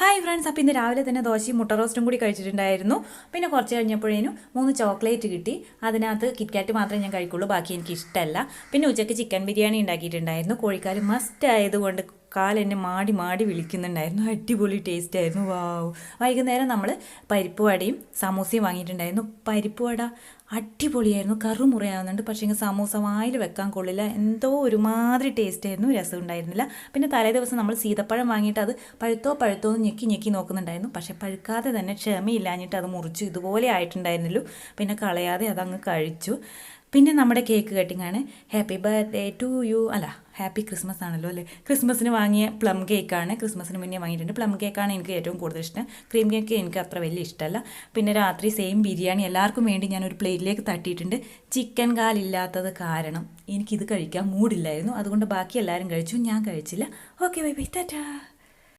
Hi friends അപ്പോൾ ഇന്ന് രാവിലെ തന്നെ ദോശയും മുട്ട റോസ്റ്റും കൂടി കഴിച്ചിട്ടുണ്ടായിരുന്നു. പിന്നെ കുറച്ച് കഴിഞ്ഞപ്പോഴേനും മൂന്ന് ചോക്ലേറ്റ് കിട്ടി. അതിനകത്ത് കിറ്റ്കാറ്റ് മാത്രമേ ഞാൻ കഴിക്കുള്ളൂ. ബാക്കി എനിക്ക് ഇഷ്ടമല്ല പിന്നെ ഉച്ചയ്ക്ക് ചിക്കൻ ബിരിയാണി ഉണ്ടാക്കിയിട്ടുണ്ടായിരുന്നു. കോഴിക്കാൽ മസ്റ്റ് ആയതുകൊണ്ട് കാലെന്നെ മാടി മാടി വിളിക്കുന്നുണ്ടായിരുന്നു. അടിപൊളി ടേസ്റ്റ് ആയിരുന്നു. വാവ് വൈകുന്നേരം നമ്മൾ പരിപ്പ് വടയും സമൂസയും വാങ്ങിയിട്ടുണ്ടായിരുന്നു. പരിപ്പ് വട അടിപൊളിയായിരുന്നു. കറുമുറയാവുന്നുണ്ട് പക്ഷേ ഇങ്ങനെ സമൂസ വായിൽ വെക്കാൻ കൊള്ളില്ല. എന്തോ ഒരുമാതിരി ടേസ്റ്റ് ആയിരുന്നു. രസം ഉണ്ടായിരുന്നില്ല പിന്നെ തലേ ദിവസം നമ്മൾ സീതപ്പഴം വാങ്ങിയിട്ട് അത് പഴുത്തോ പഴുത്തോ എന്ന് ഞെക്കി ഞെക്കി നോക്കുന്നുണ്ടായിരുന്നു. പക്ഷേ പഴുക്കാതെ തന്നെ ക്ഷമയില്ലാഞ്ഞിട്ട് അത് മുറിച്ചു. ഇതുപോലെ ആയിട്ടുണ്ടായിരുന്നല്ലോ. പിന്നെ കളയാതെ അതങ്ങ് കഴിച്ചു. പിന്നെ നമ്മുടെ കേക്ക് കട്ടിംഗ് ആണ്. ഹാപ്പി ബർത്ത്ഡേ ടു യു അല്ല ഹാപ്പി ക്രിസ്മസ് ആണല്ലോ അല്ലേ? ക്രിസ്മസിന് വാങ്ങിയ പ്ലം കേക്കാണ് ക്രിസ്മസിന് മുന്നേ വാങ്ങിയിട്ടുണ്ട്. പ്ലം കേക്കാണ് എനിക്ക് ഏറ്റവും കൂടുതൽ ഇഷ്ടം. ക്രീം കേക്ക് എനിക്ക് അത്ര വലിയ ഇഷ്ടമല്ല. പിന്നെ രാത്രി സെയിം ബിരിയാണി എല്ലാവർക്കും വേണ്ടി ഞാൻ ഒരു പ്ലേറ്റിലേക്ക് തട്ടിയിട്ടുണ്ട്. ചിക്കൻ കാലില്ലാത്തത് കാരണം എനിക്കിത് കഴിക്കാൻ മൂടില്ലായിരുന്നു അതുകൊണ്ട് ബാക്കി എല്ലാവരും കഴിച്ചു. ഞാൻ കഴിച്ചില്ല. Okay bye bye Tata